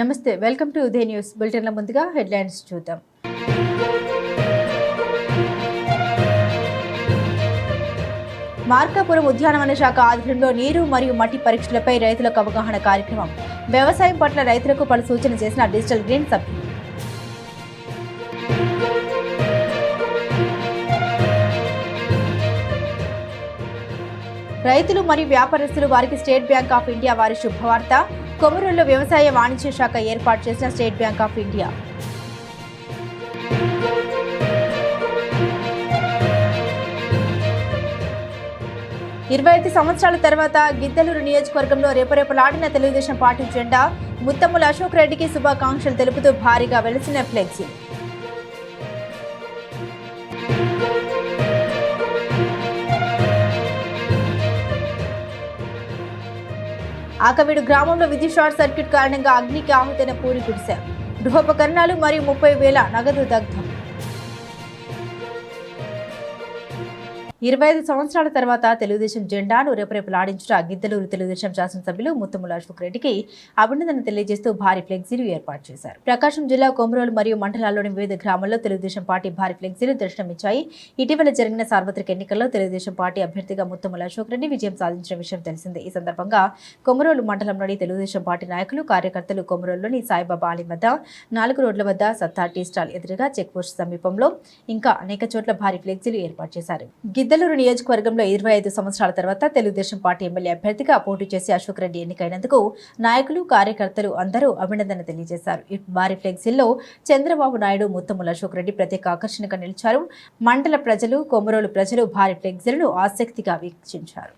నమస్తే welcome to Udaya news. బులెటిన్ల ముందుగా హెడ్లైన్స్ చూద్దాం. మార్కాపురం ఉద్యానవన శాఖ ఆధ్వర్యంలో నీరు మరియు మట్టి పరీక్షలపై రైతులకు అవగాహన కార్యక్రమం. వ్యవసాయం పట్ల రైతులకు పలు సూచన చేసిన డిజిటల్ గ్రీన్ సభ్యులు. రైతులు మరియు వ్యాపారస్తులు వారికి స్టేట్ బ్యాంక్ ఆఫ్ ఇండియా వారి శుభవార్త. కొమరూరులో వ్యవసాయ వాణిజ్య శాఖ ఏర్పాటు చేసిన స్టేట్ బ్యాంక్ ఆఫ్ ఇండియా. ఇరవై ఐదు సంవత్సరాల తర్వాత గిద్దలూరు నియోజకవర్గంలో రేపరేపలాడిన తెలుగుదేశం పార్టీ జెండా ముత్తమ్ముల అశోక్ రెడ్డికి శుభాకాంక్షలు తెలుపుతూ భారీగా వెలిసిన ఫ్లెక్సీ. ఆకవీడు గ్రామంలో విద్యుత్ షార్ట్ సర్క్యూట్ కారణంగా అగ్నికి ఆహుతైన పూరి గుడిసె గృహోపకరణాలు మరియు ముప్పై వేల నగదు దగ్ధం. ఇరవై ఐదు సంవత్సరాల తర్వాత తెలుగుదేశం జెండాను రేపరేపులాడించిన గిద్దలూరు తెలుగుదేశం శాసనసభ్యులు ముత్తముల అశోక్ రెడ్డికి అభినందన తెలియజేస్తూ భారీ ఫ్లెక్సీలు ఏర్పాటు చేశారు. ప్రకాశం జిల్లా కొమరోలు మరియు మండలాల్లోని వివిధ గ్రామాల్లో తెలుగుదేశం పార్టీ భారీ ఫ్లెక్సీలు దర్శనమిచ్చాయి. ఇటీవల జరిగిన సార్వత్రిక ఎన్నికల్లో తెలుగుదేశం పార్టీ అభ్యర్థిగా ముత్తముల అశోక్ రెడ్డి విజయం సాధించిన విషయం తెలిసిందే. ఈ సందర్భంగా కొమరోలు మండలంలోని తెలుగుదేశం పార్టీ నాయకులు కార్యకర్తలు కొమరోలులోని సాయిబాబా ఆలయం వద్ద నాలుగు రోడ్ల వద్ద సత్తా టీ స్టాల్ ఎదురుగా చెక్పోస్ట్ సమీపంలో ఇంకా అనేక చోట్ల భారీ ఫ్లెక్సీలు ఏర్పాటు చేశారు. గిద్దలూరు నియోజకవర్గంలో ఇరవై ఐదు సంవత్సరాల తర్వాత తెలుగుదేశం పార్టీ ఎమ్మెల్యే అభ్యర్థిగా పోటీ చేసి అశోక్ రెడ్డి ఎన్నికైనందుకు నాయకులు కార్యకర్తలు అందరూ అభినందన తెలియజేశారు. భారీ ఫ్లెక్సీల్లో చంద్రబాబు నాయుడు ముత్తముల అశోక్ రెడ్డి ప్రత్యేక ఆకర్షణగా నిలిచారు. మండల ప్రజలు కొమరోలు ప్రజలు భారీ ఫ్లెక్సీలను ఆసక్తిగా వీక్షించారు.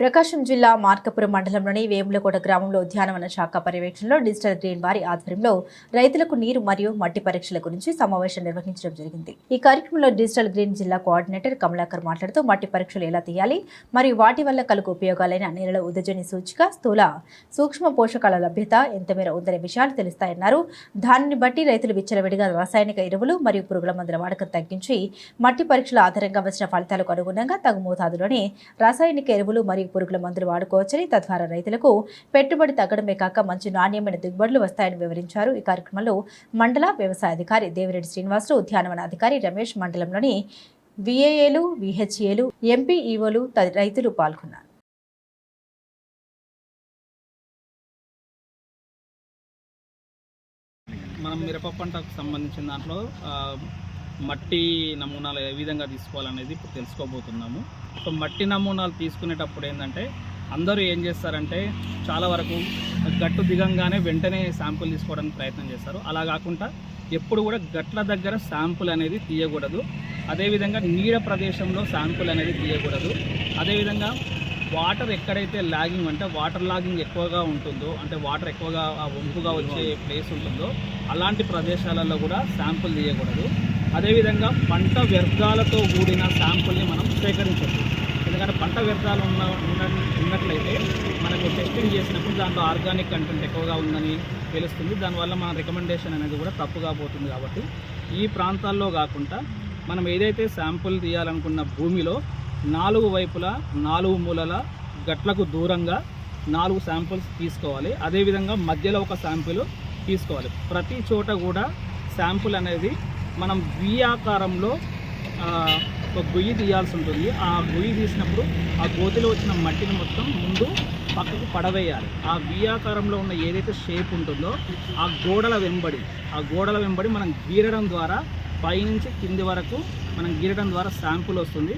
ప్రకాశం జిల్లా మార్కపురం మండలంలోని వేములకోట గ్రామంలో ఉద్యానవన శాఖ పర్యవేక్షణలో డిజిటల్ గ్రీన్ వారి ఆధ్వర్యంలో రైతులకు నీరు మరియు మట్టి పరీక్షల గురించి సమావేశం నిర్వహించడం జరిగింది. ఈ కార్యక్రమంలో డిజిటల్ గ్రీన్ జిల్లా కోఆర్డినేటర్ కమలాకర్ మాట్లాడుతూ మట్టి పరీక్షలు ఎలా తీయాలి మరియు వాటి వల్ల కలుగు ఉపయోగాలైన నేలలో ఉదజని సూచిక స్థూల సూక్ష్మ పోషకాల లభ్యత ఎంతమేర ఉందనే విషయాలు తెలుస్తాయన్నారు. దానిని బట్టి రైతులు విచ్చలవిడిగా రాసాయనిక ఎరువులు మరియు పురుగుల మందుల వాడకం తగ్గించి మట్టి పరీక్షల ఆధారంగా వచ్చిన ఫలితాలకు అనుగుణంగా తగు మోతాదులోనే రాసాయనిక ఎరువులు మరియు పురుగుల మందులు వాడుకోవచ్చని తద్వారా రైతులకు పెట్టుబడి తగ్గడమే కాక మంచి నాణ్యమైన దిగుబడులు వస్తాయని వివరించారు. ఈ కార్యక్రమంలో మండల వ్యవసాయ అధికారి దేవిరెడ్డి శ్రీనివాసులు ఉద్యానవన అధికారి రమేష్ మండలంలోని విఏఏలు విహెచ్ఏలు ఎంపీఈఓలు రైతులు పాల్గొన్నారు. మనం మిరప పంటకు సంబంధించిన దాంట్లో మట్టి నమూనాలు ఏ విధంగా తీసుకోవాలనేది ఇప్పుడు తెలుసుకోబోతున్నాము. సో మట్టి నమూనాలు తీసుకునేటప్పుడు ఏంటంటే అందరూ ఏం చేస్తారంటే చాలా వరకు గట్టు దిగంగానే వెంటనే శాంపుల్ తీసుకోవడానికి ప్రయత్నం చేస్తారు. అలా కాకుండా ఎప్పుడు కూడా గట్ల దగ్గర శాంపుల్ అనేది తీయకూడదు. అదేవిధంగా నీడ ప్రదేశంలో శాంపుల్ అనేది తీయకూడదు. అదేవిధంగా వాటర్ ఎక్కడైతే లాగింగ్ అంటే వాటర్ లాగింగ్ ఎక్కువగా ఉంటుందో అంటే వాటర్ ఎక్కువగా వంపుగా వచ్చే ప్లేస్ ఉంటుందో అలాంటి ప్రదేశాలలో కూడా శాంపుల్ తీయకూడదు. అదేవిధంగా పంట వ్యర్థాలతో కూడిన శాంపుల్ని మనం సేకరించవచ్చు. ఎందుకంటే పంట వ్యర్థాలు ఉన్న ఉన్న- ఉన్నట్లయితే మనకు టెస్టింగ్ చేసినప్పుడు దాంట్లో ఆర్గానిక్ కంటెంట్ ఎక్కువగా ఉందని తెలుస్తుంది. దానివల్ల మన రికమెండేషన్ అనేది కూడా తప్పుగా పోతుంది కాబట్టి ఈ ప్రాంతాల్లో కాకుండా మనం ఏదైతే శాంపుల్ తీయాలనుకున్న భూమిలో నాలుగు వైపులా నాలుగు మూలల గట్లకు దూరంగా నాలుగు శాంపుల్స్ తీసుకోవాలి. అదేవిధంగా మధ్యలో ఒక శాంపుల్ తీసుకోవాలి. ప్రతి చోట కూడా శాంపుల్ అనేది మనం వి ఆకారంలో ఒక గొయ్యి తీయాల్సి ఉంటుంది. ఆ గొయ్యి తీసినప్పుడు ఆ గోతిలో వచ్చిన మట్టిని మొత్తం ముందు పక్కకు పడవేయాలి. ఆ వి ఆకారంలో ఉన్న ఏదైతే షేప్ ఉంటుందో ఆ గోడల వెంబడి ఆ గోడల వెంబడి మనం గీరడం ద్వారా పైనుంచి కింది వరకు మనం గీరడం ద్వారా శాంపుల్ వస్తుంది.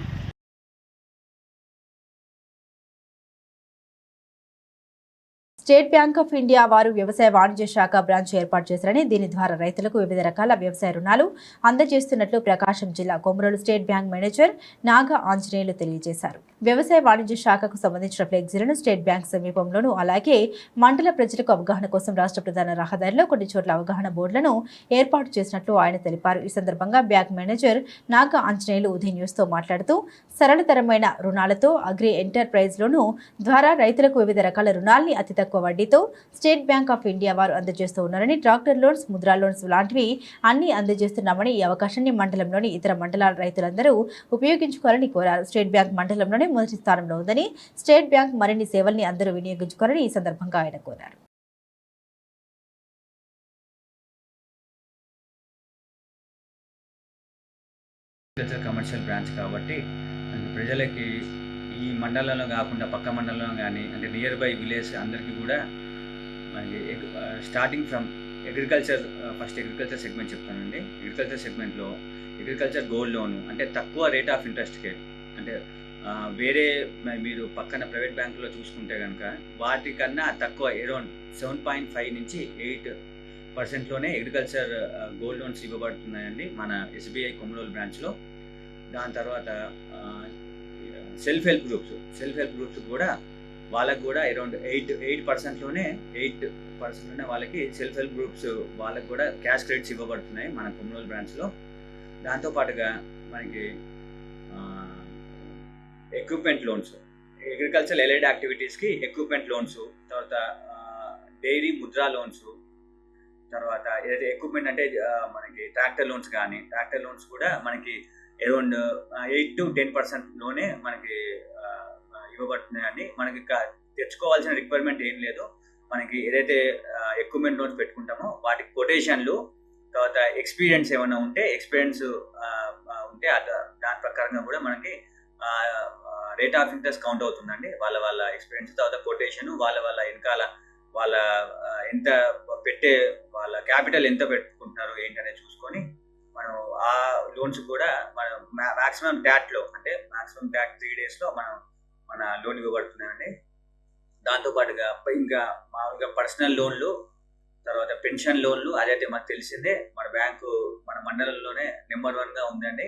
స్టేట్ బ్యాంక్ ఆఫ్ ఇండియా వారు వ్యవసాయ వాణిజ్య శాఖ బ్రాంచ్ ఏర్పాటు చేశారని దీని ద్వారా రైతులకు వివిధ రకాల వ్యవసాయ రుణాలు అందజేస్తున్నట్లు ప్రకాశం జిల్లా Komarolu State Bank manager Naga Anjaneyulu తెలియజేశారు. వ్యవసాయ వాణిజ్య శాఖకు సంబంధించిన ఫ్లెక్సీలను స్టేట్ బ్యాంక్ సమీపంలోనూ అలాగే మండల ప్రజలకు అవగాహన కోసం రాష్ట్ర ప్రధాన రహదారిలో కొన్ని చోట్ల అవగాహన బోర్డులను ఏర్పాటు చేసినట్లు ఆయన తెలిపారు. ఈ సందర్భంగా బ్యాంక్ మేనేజర్ నాగ ఆంజనేయులు ఉదయం న్యూస్తో మాట్లాడుతూ సరళతరమైన రుణాలతో అగ్రి ఎంటర్ప్రైజ్లోను ద్వారా రైతులకు వివిధ రకాల రుణాల్ని అతి తక్కువ తక్కువ వడ్డీతో స్టేట్ బ్యాంక్ ఆఫ్ ఇండియా వారు అందజేస్తూ ఉన్నారని ట్రాక్టర్ లోన్స్ ముద్రా లోన్స్ లాంటివి అన్ని అందజేస్తున్నామని ఈ అవకాశాన్ని మండలంలోని ఇతర మండలాల రైతులందరూ ఉపయోగించుకోవాలని కోరారు. స్టేట్ బ్యాంక్ మండలంలోనే మొదటి స్థానంలో ఉందని స్టేట్ బ్యాంక్ మరిన్ని సేవల్ని అందరూ వినియోగించుకోవాలని ఈ సందర్భంగా ఆయన కోరారు. అగ్రికల్చర్ కమర్షియల్ బ్రాంచ్ కాబట్టి ప్రజలకి ఈ మండలంలో కాకుండా పక్క మండలంలో కానీ అంటే నియర్ బై విలేజ్ అందరికీ కూడా starting from agriculture first agriculture segment చెప్తానండి. అగ్రికల్చర్ సెగ్మెంట్లో అగ్రికల్చర్ గోల్డ్ లోను అంటే తక్కువ రేట్ ఆఫ్ ఇంట్రెస్ట్కే అంటే వేరే మీరు పక్కన ప్రైవేట్ బ్యాంకులో చూసుకుంటే కనుక వాటికన్నా తక్కువ అరౌండ్ సెవెన్ పాయింట్ ఫైవ్ నుంచి ఎయిట్ పర్సెంట్లోనే అగ్రికల్చర్ గోల్డ్ లోన్స్ ఇవ్వబడుతున్నాయండి మన ఎస్బీఐ కొమరోల్ బ్రాంచ్లో. దాని తర్వాత self help groups self help groups కూడా వాళ్ళకు కూడా అరౌండ్ ఎయిట్ ఎయిట్ పర్సెంట్లోనే ఎయిట్ పర్సెంట్లోనే వాళ్ళకి సెల్ఫ్ హెల్ప్ గ్రూప్స్ వాళ్ళకు కూడా క్యాష్ క్రెడిట్స్ ఇవ్వబడుతున్నాయి మన కొమరోల్ బ్రాంచ్లో. దాంతోపాటుగా మనకి ఎక్విప్మెంట్ లోన్స్ అగ్రికల్చర్ ఎలైడ్ యాక్టివిటీస్కి ఎక్విప్మెంట్ లోన్స్ తర్వాత డైరీ ముద్రా లోన్స్ తర్వాత ఏదైతే ఎక్విప్మెంట్ అంటే మనకి ట్రాక్టర్ లోన్స్ కానీ ట్రాక్టర్ లోన్స్ కూడా మనకి అరౌండ్ ఎయిట్ టు టెన్ పర్సెంట్లోనే మనకి ఇవ్వబడుతున్నాయని మనకి తెచ్చుకోవాల్సిన రిక్వైర్మెంట్ ఏం లేదు. మనకి ఏదైతే ఎక్విప్మెంట్ లోన్స్ పెట్టుకుంటామో వాటి కొటేషన్లు తర్వాత ఎక్స్పీరియన్స్ ఏమైనా ఉంటే ఎక్స్పీరియన్స్ ఉంటే దాని ప్రకారంగా కూడా మనకి రేట్ ఆఫ్ ఇంట్రెస్ట్ కౌంట్ అవుతుందండి. వాళ్ళ వాళ్ళ ఎక్స్పీరియన్స్ తర్వాత కొటేషన్ వాళ్ళ వాళ్ళ వెనకాల వాళ్ళ ఎంత పెట్టే వాళ్ళ క్యాపిటల్ ఎంత పెట్టుకుంటున్నారు ఏంటనేది చూసుకొని మనం ఆ లోన్స్ కూడా మనం మాక్సిమం ట్యాట్లో అంటే మాక్సిమం ట్యాట్ త్రీ డేస్లో మనం మన లోన్ ఇవ్వబడుతున్నామండి దాంతోపాటుగా ఇంకా మామూలుగా పర్సనల్ లోన్లు తర్వాత పెన్షన్ లోన్లు అదైతే మనకు తెలిసిందే మన బ్యాంకు మన మండలంలోనే నెంబర్ వన్గా ఉందండి.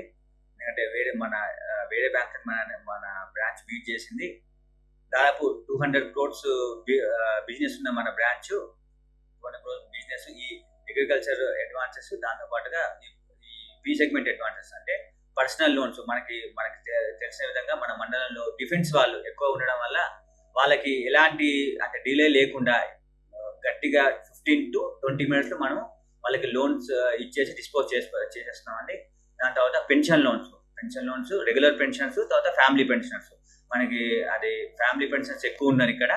ఎందుకంటే వేరే మన వేరే బ్యాంక్ మన మన బ్రాంచ్ బీట్ చేసింది. దాదాపు టూ హండ్రెడ్ క్రోడ్స్ బిజినెస్ ఉన్న మన బ్రాంచ్ టూ బిజినెస్ ఈ అగ్రికల్చర్ అడ్వాన్సెస్ దాంతో పాటుగా ఈ బి సెగ్మెంట్ అడ్వాన్సెస్ అంటే పర్సనల్ లోన్స్ మనకి మనకి తె- తెలిసిన విధంగా మన మండలంలో డిఫెన్స్ వాళ్ళు ఎక్కువ ఉండడం వల్ల వాళ్ళకి ఎలాంటి అంటే డిలే లేకుండా గట్టిగా ఫిఫ్టీన్ టు ట్వంటీ మినిట్స్ మనం వాళ్ళకి లోన్స్ ఇచ్చేసి డిస్పోజ్ చేసి చేసేస్తున్నామండి. దాని తర్వాత pension loans pension loans regular pensions తర్వాత ఫ్యామిలీ పెన్షన్స్. మనకి అది ఫ్యామిలీ పెన్షన్స్ ఎక్కువ ఉన్నారు ఇక్కడ.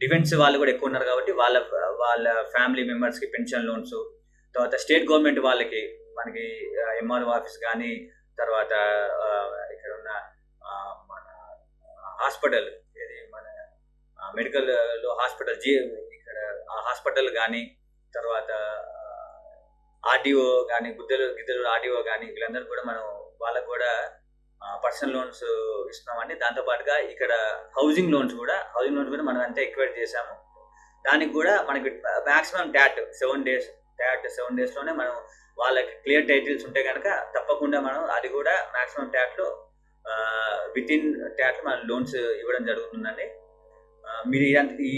డిఫెన్స్ వాళ్ళు కూడా ఎక్కువ ఉన్నారు కాబట్టి వాళ్ళ వాళ్ళ ఫ్యామిలీ మెంబర్స్కి పెన్షన్ లోన్స్ తర్వాత స్టేట్ గవర్నమెంట్ వాళ్ళకి మనకి ఎంఆర్ఓ ఆఫీస్ కానీ తర్వాత ఇక్కడ ఉన్న మన హాస్పిటల్ ఇది మన మెడికల్లో హాస్పిటల్ జీ ఇక్కడ హాస్పిటల్ కానీ తర్వాత ఆర్డిఓ కానీ గుద్దలు గిద్దలు ఆర్డీఓ కానీ వీళ్ళందరూ కూడా మనం వాళ్ళకు కూడా పర్సనల్ లోన్స్ ఇస్తున్నామండి దాంతోపాటుగా ఇక్కడ హౌసింగ్ లోన్స్ కూడా హౌసింగ్ లోన్స్ కూడా మనం అంతా ఎక్వైర్ చేసాము దానికి కూడా మనకి maximum TAT seven days TAT seven డేస్లోనే మనం వాళ్ళకి క్లియర్ టైటిల్స్ ఉంటే కనుక తప్పకుండా మనం అది కూడా మాక్సిమం ట్యాట్లో విత్ ఇన్ ట్యాట్లో మనం లోన్స్ ఇవ్వడం జరుగుతుందండి. మీరు ఈ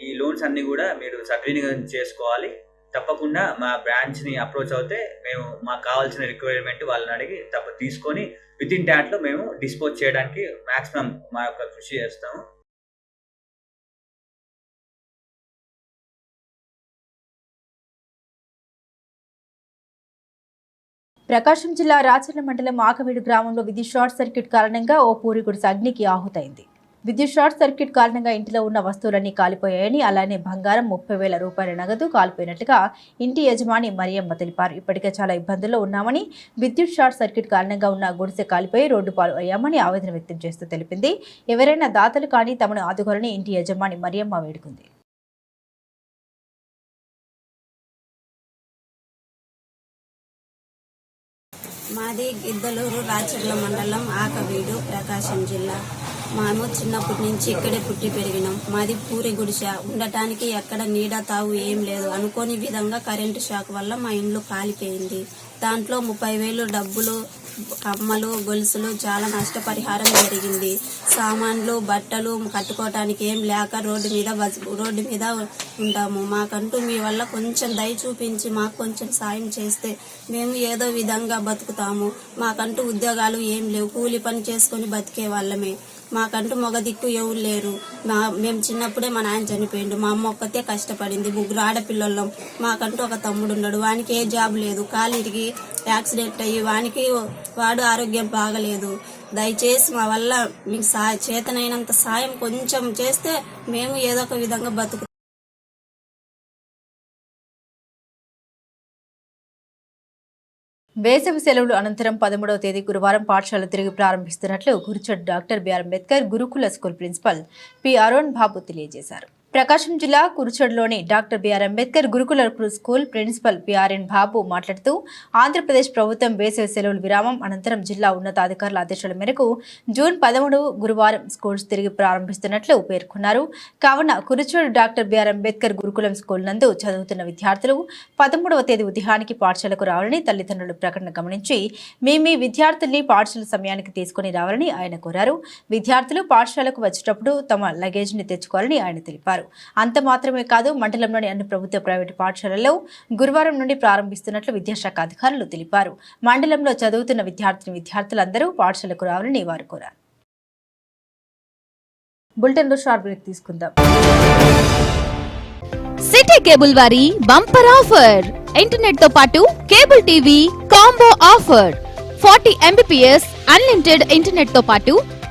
ఈ లోన్స్ అన్నీ కూడా మీరు సద్వినియోగం చేసుకోవాలి. తప్పకుండా మా బ్రాంచ్ని అప్రోచ్ అవుతే మేము మాకు కావాల్సిన రిక్వైర్మెంట్ వాళ్ళని అడిగి తప్ప తీసుకొని విత్ ఇన్ ట్యాట్లో మేము డిస్పోజ్ చేయడానికి మాక్సిమం మా యొక్క కృషి చేస్తాము. ప్రకాశం జిల్లా రాచర్ల మండలం ఆకవీడు గ్రామంలో విద్యుత్ షార్ట్ సర్క్యూట్ కారణంగా ఓ పూరి గుడిసె అగ్నికి ఆహుతైంది. విద్యుత్ షార్ట్ సర్క్యూట్ కారణంగా ఇంటిలో ఉన్న వస్తువులన్నీ కాలిపోయాయని అలానే బంగారం ముప్పై వేల రూపాయల నగదు కాలిపోయినట్లుగా ఇంటి యజమాని మరియమ్మ తెలిపారు. ఇప్పటికే చాలా ఇబ్బందుల్లో ఉన్నామని విద్యుత్ షార్ట్ సర్క్యూట్ కారణంగా ఉన్న గుడిసె కాలిపోయి రోడ్డు పాలు అయ్యామని ఆవేదన వ్యక్తం చేస్తూ తెలిపింది. ఎవరైనా దాతలు కానీ తమను ఆదుకోరని ఇంటి యజమాని మరియమ్మ వేడుకుంది. మాది గిద్దలూరు రాచర్ల మండలం ఆకవీడు ప్రకాశం జిల్లా. మేము చిన్నప్పటి నుంచి ఇక్కడే పుట్టి పెరిగినాం. మాది పూరి గుడిసె. ఉండటానికి ఎక్కడ నీడ తావు ఏం లేదు. అనుకోని విధంగా కరెంటు షాక్ వల్ల మా ఇండ్లు కాలిపోయింది. దాంట్లో ముప్పై వేలు డబ్బులు కమ్మలు గొలుసులు చాలా నష్టపరిహారం జరిగింది. సామాన్లు బట్టలు కట్టుకోవటానికి ఏం లేక రోడ్డు మీద రోడ్డు మీద ఉంటాము. మాకంటూ మీ వల్ల కొంచెం దయ చూపించి మాకు కొంచెం సాయం చేస్తే మేము ఏదో విధంగా బతుకుతాము. మాకంటూ ఉద్యోగాలు ఏం లేవు. కూలి పని చేసుకొని బతికే వాళ్ళమే. మాకంటూ మగ దిక్కు ఎవరు లేరు. మా మేము చిన్నప్పుడే మా నాయన చనిపోయిండు. మా అమ్మ ఒక్కతే కష్టపడింది. ముగ్గురు ఆడపిల్లలం. మాకంటూ ఒక తమ్ముడు ఉన్నాడు. వానికి ఏ జాబ్ లేదు. కాలు ఇరిగి యాక్సిడెంట్ అయ్యి వానికి వాడు ఆరోగ్యం బాగలేదు. దయచేసి మా వల్ల మీకు సా చేతనైనంత సాయం కొంచెం చేస్తే మేము ఏదో ఒక విధంగా బతుకు వేసవి సెలవులు అనంతరం పదమూడవ తేదీ గురువారం పాఠశాలలు తిరిగి ప్రారంభిస్తున్నట్లు గురుచడ్ doctor BR Ambedkar Gurukula school principal P Arun Babu తెలియజేశారు. ప్రకాశం జిల్లా కురుచడ్లోని doctor BR Ambedkar Gurukula school principal PRN బాబు మాట్లాడుతూ ఆంధ్రప్రదేశ్ ప్రభుత్వం వేసవి సెలవుల విరామం అనంతరం జిల్లా ఉన్నతాధికారుల ఆదేశాల మేరకు జూన్ పదమూడు గురువారం స్కూల్స్ తిరిగి ప్రారంభిస్తున్నట్లు పేర్కొన్నారు. కావున కురుచోడు డాక్టర్ బిఆర్ అంబేద్కర్ గురుకులం స్కూల్ నందు చదువుతున్న విద్యార్థులు పదమూడవ తేదీ ఉదయానికి పాఠశాలకు రావాలని తల్లిదండ్రులు ప్రకటన గమనించి మీ మీ విద్యార్థుల్ని పాఠశాల సమయానికి తీసుకుని రావాలని ఆయన కోరారు. విద్యార్థులు పాఠశాలకు వచ్చేటప్పుడు తమ లగేజ్ని తెచ్చుకోవాలని ఆయన తెలిపారు. అంత మాత్రమే కాదు మండలంలోని అన్ని ప్రభుత్వ ప్రైవేటు పాఠశాలల్లో గురువారం నుండి ప్రారంభిస్తున్నట్లు విద్యాశాఖ అధికారులు తెలిపారు. మండలంలో చదువుతున్న విద్యార్థిని విద్యార్థులందరూ పాఠశాలకు రావాలని వారు కోరారు. బులెటిన్లో షార్ట్ బ్రేక్ తీసుకుందాం. సిటీ కేబుల్ వారి బంపర్ ఆఫర్. ఇంటర్నెట్తో పాటు cable TV combo offer. Forty MBPS unlimited ఇంటర్నెట్తో పాటు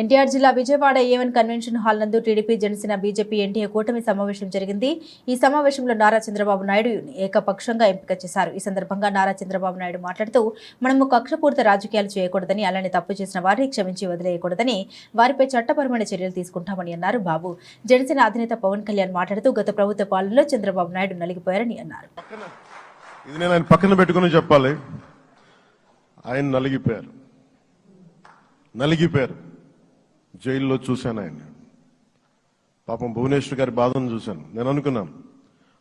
NTR జిల్లా Vijayawada A one convention hall నందు టీడీపీ జనసేన బీజేపీ ఎన్టీఏ కూటమి సమావేశం జరిగింది. ఈ సమావేశంలో నారా చంద్రబాబు నాయుడు ఏకపక్షంగా ఎంపిక చేశారు. ఈ సందర్భంగా నారా చంద్రబాబు నాయుడు మాట్లాడుతూ మనము కక్షపూరిత రాజకీయాలు చేయకూడదని అలానే తప్పు చేసిన వారిని క్షమించి వదిలేయకూడదని వారిపై చట్టపరమైన చర్యలు తీసుకుంటామని అన్నారు బాబు. జనసేన అధినేత పవన్ కళ్యాణ్ మాట్లాడుతూ గత ప్రభుత్వ పాలనలో చంద్రబాబు నాయుడు నలిగిపోయారని అన్నారు. ఇది నేను ఆయన పక్కన పెట్టుకుని చెప్పాలి. ఆయన నలిగిపోయారు. నలిగిపోయారు. జైల్లో చూశాను ఆయన పాపం భువనేశ్వర్ గారి బాధను చూశాను. నేను అనుకున్నాను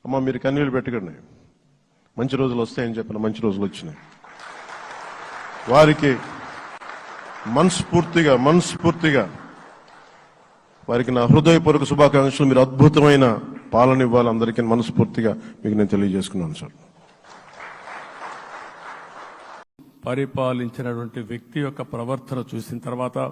అమ్మ మీరు కన్నీళ్ళు పెట్టకండి. మంచి రోజులు వస్తాయని చెప్పిన మంచి రోజులు వచ్చినాయి. వారికి మనస్ఫూర్తిగా మనస్ఫూర్తిగా వారికి నా హృదయపూర్వక శుభాకాంక్షలు. మీరు అద్భుతమైన పాలన ఇవ్వాలి అందరికీ మనస్ఫూర్తిగా మీకు నేను తెలియజేసుకున్నాను సార్. పరిపాలించినటువంటి వ్యక్తి యొక్క ప్రవర్తన చూసిన తర్వాత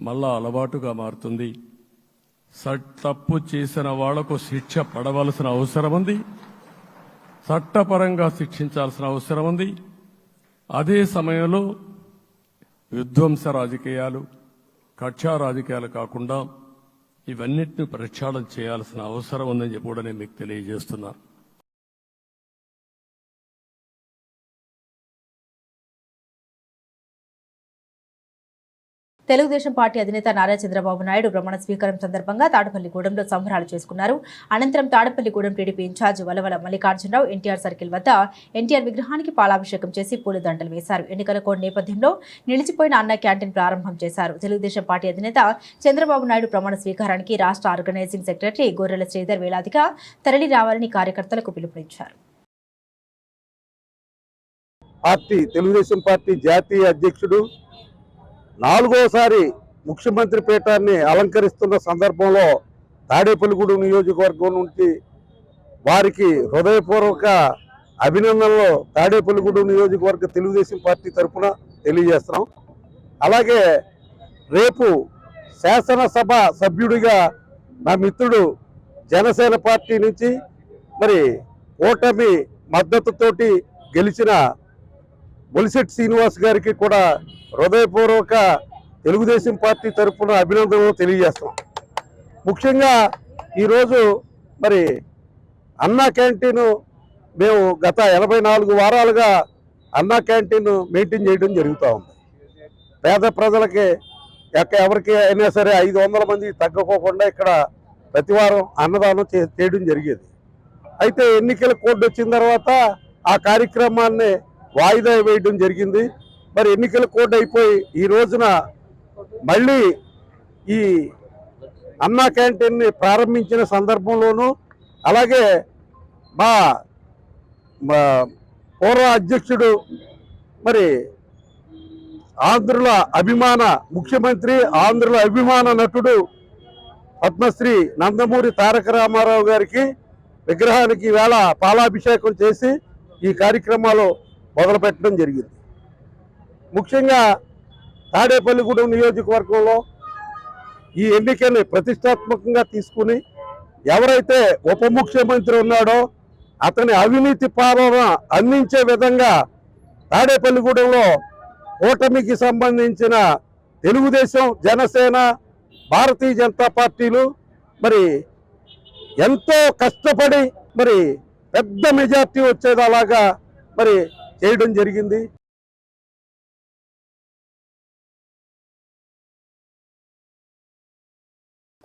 మళ్ళా అలవాటుగా మారుతుంది. సట్ తప్పు చేసిన వాళ్ళకు శిక్ష పడవలసిన అవసరం ఉంది. చట్టపరంగా శిక్షించాల్సిన అవసరం ఉంది. అదే సమయంలో విధ్వంస రాజకీయాలు కక్షా రాజకీయాలు కాకుండా ఇవన్నిటిని ప్రక్షాళన చేయాల్సిన అవసరం ఉందని చెప్పి కూడా నేను మీకు తెలియజేస్తున్నాను తెలుగుదేశం పార్టీ అధినేత నారా చంద్రబాబు నాయుడు ప్రమాణ స్వీకారం సందర్భంగా తాడపల్లిగూడెంలో సంబరాలు చేసుకున్నారు. అనంతరం Tadepalligudem TDP in-charge Valavala Mallikarjunarao NTR circle వద్ద ఎన్టీఆర్ విగ్రహానికి పాలాభిషేకం చేసి పూలదండలు వేశారు. ఎన్నికల కోడ్ నేపథ్యంలో నిలిచిపోయిన అన్న క్యాంటీన్ ప్రారంభం చేశారు. తెలుగుదేశం పార్టీ అధినేత చంద్రబాబు నాయుడు ప్రమాణ స్వీకారానికి రాష్ట్ర ఆర్గనైజింగ్ సెక్రటరీ గొర్రెల శ్రీధర్ వేలాదిగా తరలి రావాలని కార్యకర్తలకు పిలుపునిచ్చారు. పార్టీ తెలుగుదేశం పార్టీ జాతీయ అధ్యక్షుడు నాలుగోసారి ముఖ్యమంత్రి పీఠాన్ని అలంకరిస్తున్న సందర్భంలో తాడేపల్లిగూడెం నియోజకవర్గం నుంచి వారికి హృదయపూర్వక అభినందనలు తాడేపల్లిగూడెం నియోజకవర్గ తెలుగుదేశం పార్టీ తరఫున తెలియజేస్తున్నాం. అలాగే రేపు శాసనసభ సభ్యుడిగా నా మిత్రుడు జనసేన పార్టీ నుంచి మరి ఓటమి మద్దతుతోటి గెలిచిన బొలిశెట్టి శ్రీనివాస్ గారికి కూడా హృదయపూర్వక తెలుగుదేశం పార్టీ తరఫున అభినందనలు తెలియజేస్తాం ముఖ్యంగా ఈరోజు మరి అన్నా క్యాంటీన్ మేము గత ఎనభై నాలుగు వారాలుగా అన్నా క్యాంటీన్ మెయింటైన్ చేయడం జరుగుతూ ఉంది. పేద ప్రజలకి ఎక్క ఎవరికి అయినా సరే ఐదు వందల మంది తగ్గకోకుండా ఇక్కడ ప్రతివారం అన్నదానం చే- చేయడం జరిగేది. అయితే ఎన్నికల కోడ్ వచ్చిన తర్వాత ఆ కార్యక్రమాన్ని వాయిదా వేయడం జరిగింది. మరి ఎన్నికల కోడ్ అయిపోయి ఈ రోజున మళ్ళీ ఈ అన్నా క్యాంటీన్ని ప్రారంభించిన సందర్భంలోనూ అలాగే మా మా పూర్వ అధ్యక్షుడు మరి ఆంధ్రుల అభిమాన ముఖ్యమంత్రి ఆంధ్రుల అభిమాన నటుడు పద్మశ్రీ నందమూరి తారక రామారావు గారికి విగ్రహానికి వేళ పాలాభిషేకం చేసి ఈ కార్యక్రమాలు మొదలుపెట్టడం జరిగింది. ముఖ్యంగా తాడేపల్లిగూడెం నియోజకవర్గంలో ఈ ఎన్నికని ప్రతిష్టాత్మకంగా తీసుకుని ఎవరైతే ఉప ముఖ్యమంత్రి ఉన్నాడో అతని అవినీతి పాలన అందించే విధంగా తాడేపల్లిగూడెంలో కూటమికి సంబంధించిన తెలుగుదేశం జనసేన భారతీయ జనతా పార్టీలు మరి ఎంతో కష్టపడి మరి పెద్ద మెజార్టీ వచ్చేది అలాగా మరి చేయడం జరిగింది.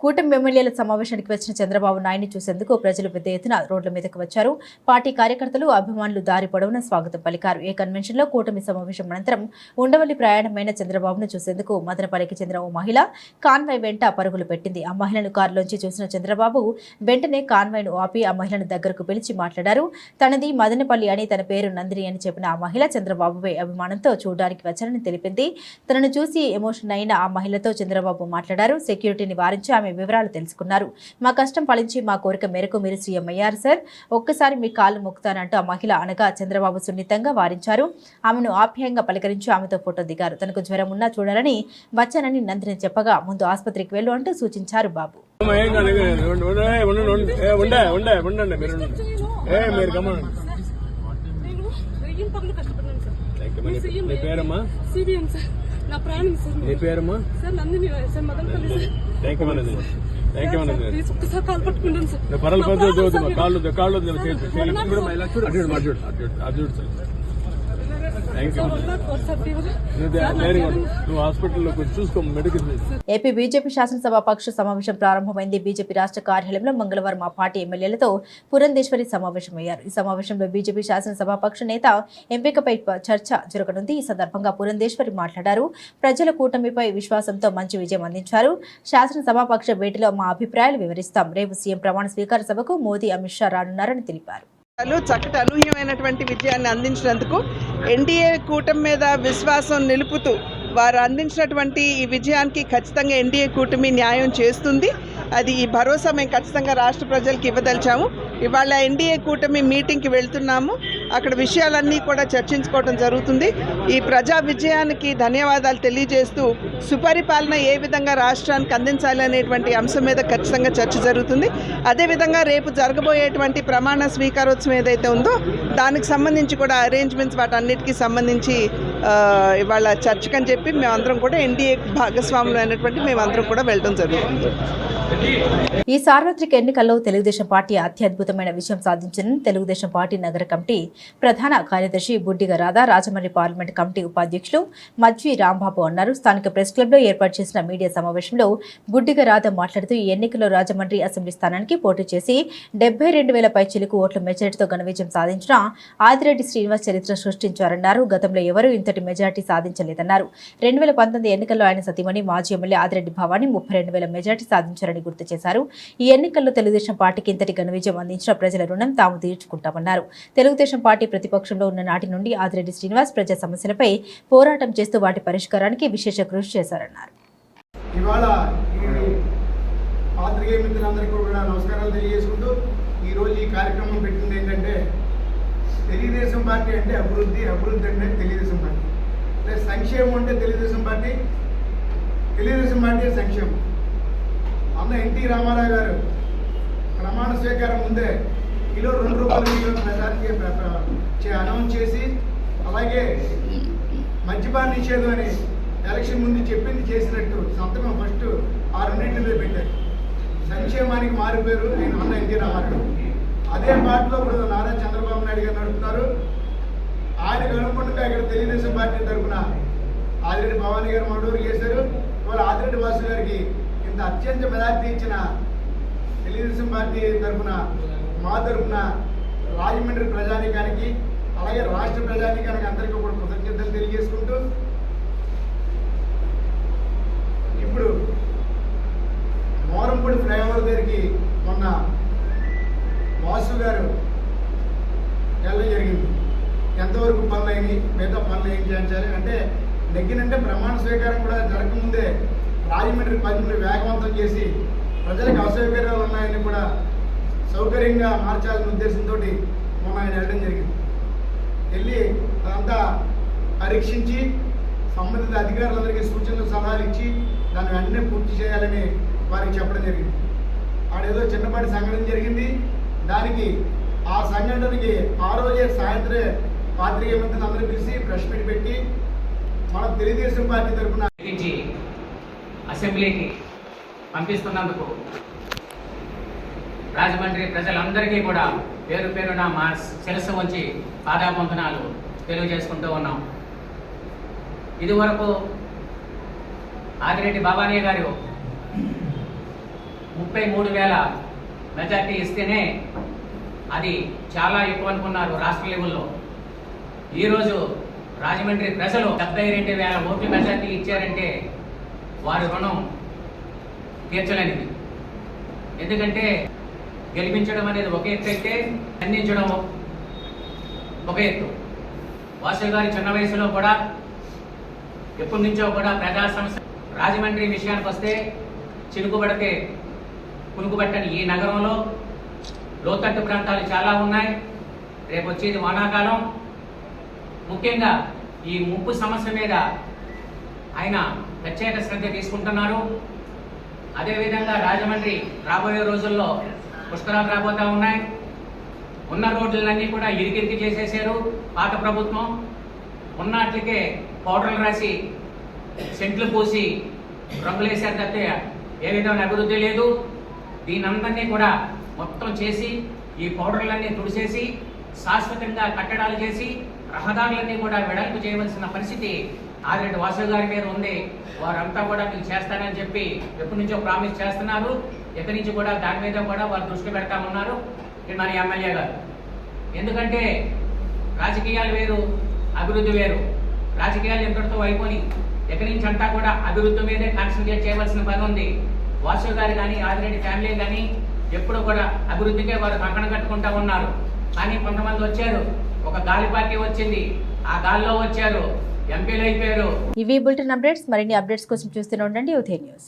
కూటమి ఎమ్మెల్యేల సమావేశానికి వచ్చిన చంద్రబాబు నాయుడిని చూసేందుకు ప్రజలు పెద్ద ఎత్తున రోడ్ల మీదకు వచ్చారు. పార్టీ కార్యకర్తలు అభిమానులు దారి పొడవున స్వాగతం పలికారు. ఈ కన్వెన్షన్లో కూటమి సమావేశం అనంతరం ఉండవల్లి ప్రయాణమైన చంద్రబాబును చూసేందుకు మదనపల్లికి చెందిన ఓ మహిళ కాన్వాయ్ వెంట పరుగులు పెట్టింది. ఆ మహిళను కారులోంచి చూసిన చంద్రబాబు వెంటనే కాన్వాయ్ను ఆపి ఆ మహిళను దగ్గరకు పిలిచి మాట్లాడారు. తనది మదనపల్లి అని తన పేరు నందిని అని చెప్పిన ఆ మహిళ చంద్రబాబుపై అభిమానంతో చూడడానికి వచ్చారని తెలిపింది. తనను చూసి ఎమోషన్ అయిన ఆ మహిళతో చంద్రబాబు మాట్లాడారు. సెక్యూరిటీని వారించి ఆమె వివరాలు తెలుసుకున్నారు మా కష్టం ఫలించి మా కోరిక మేరకు మీరు సీఎం అయ్యారు సార్ ఒక్కసారి మీ కాళ్ళు మొక్కుతానంటూ ఆ మహిళ అనగా చంద్రబాబు సున్నితంగా వారించారు ఆమెను ఆప్యాయంగా పలకరించి ఆమెతో ఫోటో దిగారు తనకు జ్వరం ఉన్నా చూడాలని వచ్చానని నందిని చెప్పగా ముందు ఆసుపత్రికి వెళ్ళు అంటూ సూచించారు బాబు మీ పేరమ్మా సిబిఎన్ సార్ నా ప్రాణం సార్ మీ పేరమ్మా sir Nandini sir Madanapalle sir thank you మనది థ్యాంక్ యూ మనది ప్లీజ్ ఒక్కసారి కాల్ పట్టుకుంటాను సార్ పర్వాలేదు నా. కాళ్ళు కాళ్ళు. అటు చూడు, అటు చూడు, అటు చూడు సార్. ఏపీ బీజేపీ శాసనసభ పక్ష సమావేశం ప్రారంభమైంది. బీజేపీ రాష్ట్ర కార్యాలయంలో మంగళవారం ఆ పార్టీ ఎమ్మెల్యేలతో పురంధేశ్వరి సమావేశమయ్యారు. ఈ సమావేశంలో బీజేపీ శాసనసభ పక్ష నేత ఎంపికపై చర్చ జరగనుంది. ఈ సందర్భంగా పురంధేశ్వరి మాట్లాడారు. ప్రజల కూటమిపై విశ్వాసంతో మంచి విజయం అందించారు. శాసనసభ పక్ష భేటీలో మా అభిప్రాయాలు వివరిస్తాం. రేపు సీఎం ప్రమాణ స్వీకార సభకు మోదీ అమిత్ షా రానున్నారని తెలిపారు. చక్కటి అనూహ్యమైనటువంటి విజయాన్ని అందించినందుకు ఎన్డీఏ కూటమి మీద విశ్వాసం నిలుపుతూ వారు అందించినటువంటి ఈ విజయానికి ఖచ్చితంగా ఎన్డీఏ కూటమి న్యాయం చేస్తుంది. అది ఈ భరోసా మేము ఖచ్చితంగా రాష్ట్ర ప్రజలకు ఇవ్వదలిచాము. ఇవాళ ఎన్డీఏ కూటమి మీటింగ్కి వెళ్తున్నాము. అక్కడ విషయాలన్నీ కూడా చర్చించుకోవడం జరుగుతుంది. ఈ ప్రజా విజయానికి ధన్యవాదాలు తెలియజేస్తూ సుపరిపాలన ఏ విధంగా రాష్ట్రానికి అందించాలి అనేటువంటి అంశం మీద ఖచ్చితంగా చర్చ జరుగుతుంది. అదేవిధంగా రేపు జరగబోయేటువంటి ప్రమాణ స్వీకారోత్సవం ఏదైతే ఉందో దానికి సంబంధించి కూడా అరేంజ్మెంట్స్ వాటన్నిటికీ సంబంధించి ఇవాళ చర్చకని చెప్పి మేమందరం కూడా ఎన్డీఏ భాగస్వాములు అయినటువంటి మేమందరం కూడా వెళ్ళడం జరుగుతుంది. ఈ సార్వత్రిక ఎన్నికల్లో తెలుగుదేశం పార్టీ అత్యద్భుతమైన విజయం సాధించిందని తెలుగుదేశం పార్టీ నగర కమిటీ ప్రధాన కార్యదర్శి బుడ్డిగ రాధా రాజమండ్రి పార్లమెంట్ కమిటీ ఉపాధ్యక్షులు మజ్వి రాంబాబు అన్నారు. స్థానిక ప్రెస్ క్లబ్లో ఏర్పాటు చేసిన మీడియా సమావేశంలో బుడ్డిగ రాధా మాట్లాడుతూ ఈ ఎన్నికల్లో రాజమండ్రి అసెంబ్లీ స్థానానికి పోటీ చేసి డెబ్బై రెండు వేల పై చిలుకు ఓట్ల మెజార్టీతో ఘన విజయం సాధించిన ఆదిరెడ్డి శ్రీనివాస్ చరిత్ర సృష్టించారన్నారు. గతంలో ఎవరూ ఇంతటి మెజార్టీ సాధించలేదన్నారు. రెండు వేల పంతొమ్మిది ఎన్నికల్లో ఆయన సతీమణి మాజీ ఎమ్మెల్యే ఆదిరెడ్డి భవానీ ముప్పై రెండు వేల మెజార్టీ సాధించారని గుర్తు చేశారు. ఈ ఎన్నికల్లో తెలుగుదేశం పార్టీకి ఇంతటి ఘన విజయం అందించిన ప్రజల రుణం తాము తీర్చుకుంటామన్నారు. తెలుగుదేశం పార్టీ ప్రతిపక్షంలో ఉన్న నాటి నుండి ఆదిరెడ్డి శ్రీనివాస్ ప్రజా సమస్యలపై పోరాటం చేస్తూ వాటి పరిష్కారానికి విశేష కృషి చేశారన్నారు. ఇవాళ పాత్రికేయ మిత్రులందరికీ కూడా నమస్కారాలు తెలియజేసుకుంటూ ఈరోజు ఈ కార్యక్రమం పెట్టింది ఏంటంటే తెలుగుదేశం పార్టీ అంటే అభివృద్ధి అభివృద్ధి అంటే తెలుగుదేశం పార్టీ. అంటే సంక్షేమం అంటే తెలుగుదేశం పార్టీ తెలుగుదేశం పార్టీ సంక్షేమం. అన్న ఎన్టీ రామారావు గారు ప్రమాణ స్వీకారం ముందే కిలో రెండు రూపాయలు కిలో ప్రజానికి అనౌన్స్ చేసి అలాగే మద్యపాన నిషేధం అని ఎలక్షన్ ముందు చెప్పింది చేసినట్టు సంతకం ఫస్ట్ ఆ రెండింటి పెట్టారు. సంక్షేమానికి మారిపోయారు ఆయన అన్న ఎన్టీ రామారావు. అదే పార్టీలో ఇప్పుడు నారా చంద్రబాబు నాయుడు గారు నడుపుతున్నారు. ఆయనకు అనుకుంటుగా ఇక్కడ తెలుగుదేశం పార్టీ తరఫున ఆదిరెడ్డి భవానీ గారు మండూరు చేశారు వాళ్ళు ఆదిరెడ్డి వాసు గారికి ఇంత అత్యంత మెజార్టీ ఇచ్చిన తెలుగుదేశం పార్టీ తరఫున మా తరఫున రాజమండ్రి ప్రజానీకానికి అలాగే రాష్ట్ర ప్రజానీకానికి అందరికీ కూడా కృతజ్ఞతలు తెలియజేసుకుంటూ ఇప్పుడు మోరంపూడి ఫ్లైఓవర్ దగ్గరికి మొన్న వాసు గారు వెళ్ళడం జరిగింది. ఎంతవరకు పనులు అయినాయి మిగతా పనులు ఏం చేయించాలి? అంటే నెగ్గినంటే ప్రమాణ స్వీకారం కూడా జరగకముందే రాజమండ్రి పనులు వేగవంతం చేసి ప్రజలకు అసౌకర్యాలు ఉన్నాయని కూడా సౌకర్యంగా మార్చాలనే ఉద్దేశంతో మొన్న ఆయన వెళ్ళడం జరిగింది. వెళ్ళి అదంతా పరీక్షించి సంబంధిత అధికారులందరికీ సూచనలు సలహాలు ఇచ్చి దాన్ని వెంటనే పూర్తి చేయాలని వారికి చెప్పడం జరిగింది. ఆడేదో చిన్నపాటి సంఘటన జరిగింది. దానికి ఆ సంఘటనకి ఆ రోజే సాయంత్రం పాత్రికేయ మంత్రులు అందరూ పిలిచి ప్రెస్ మీట్ పెట్టి మన తెలుగుదేశం పార్టీ తరఫున అసెంబ్లీకి పంపిస్తున్నందుకు రాజమండ్రి ప్రజలందరికీ కూడా పేరు పేరున మా శిరస్సు ఉంచి పాదాబంధనాలు తెలియజేసుకుంటూ ఉన్నాం. ఇదివరకు ఆదిరెడ్డి బాబానే గారు ముప్పై మూడు వేల మెజార్టీ ఇస్తేనే అది చాలా ఎక్కువ అనుకున్నారు రాష్ట్ర లెవెల్లో. ఈరోజు రాజమండ్రి ప్రజలు డెబ్బై రెండు వేల ఓట్ల మెజార్టీ ఇచ్చారంటే వారి రుణం తీర్చలేనిది. ఎందుకంటే గెలిపించడం అనేది ఒక ఎత్తు అయితే అందించడం ఒక ఎత్తు. వాసు గారి చిన్న వయసులో కూడా ఎప్పటి నుంచో కూడా ప్రజా సమస్య రాజమండ్రి విషయానికి వస్తే చినుకుబడితే కునుకుబట్టని ఈ నగరంలో లోతట్టు ప్రాంతాలు చాలా ఉన్నాయి. రేపు వచ్చేది వానాకాలం. ముఖ్యంగా ఈ ముప్పు సమస్య మీద ఆయన ప్రత్యేక శ్రద్ధ తీసుకుంటున్నారు. అదేవిధంగా రాజమండ్రి రాబోయే రోజుల్లో పుష్కరాలు రాబోతా ఉన్నాయి. ఉన్న రోడ్లన్నీ కూడా ఇరికిరికి చేసేసారు పాత ప్రభుత్వం. ఉన్నట్లకే పౌడర్లు రాసి సెంట్లు పూసి రంగులేశారు తప్పితే ఏ విధమైన అభివృద్ధి లేదు. దీనందరినీ కూడా మొత్తం చేసి ఈ పౌడర్లన్నీ తుడిసేసి శాశ్వతంగా కట్టడాలు చేసి రహదారులన్నీ కూడా వెడల్పు చేయవలసిన పరిస్థితి ఆదిరెడ్డి వాసు గారి మీద ఉంది. వారంతా కూడా మీకు చేస్తానని చెప్పి ఎప్పటి నుంచో ప్రామిస్ చేస్తున్నారు. ఎక్కడి నుంచి కూడా దాని మీద కూడా వారు దృష్టి పెడతా ఉన్నారు. మన ఎమ్మెల్యే గారు. ఎందుకంటే రాజకీయాలు వేరు అభివృద్ధి వేరు. రాజకీయాలు ఎంతటితో అయిపోయి ఎక్కడి నుంచి అంతా కూడా అభివృద్ధి మీదే కాన్సన్ట్రేట్ చేయవలసిన పని ఉంది. వాసు గారు కానీ ఆదిరెడ్డి ఫ్యామిలీ కానీ ఎప్పుడు కూడా అభివృద్ధికే వారు కంకణ కట్టుకుంటా ఉన్నారు. కానీ కొంతమంది వచ్చారు. ఒక గాలి పార్టీ వచ్చింది. ఆ గాలిలో వచ్చారు. ఎంపీలు అయిపోయారు. ఇవి బులెటిన్ అప్డేట్స్. మరిన్ని అప్డేట్స్ కోసం చూస్తూనే ఉండండి. ఉదయ న్యూస్.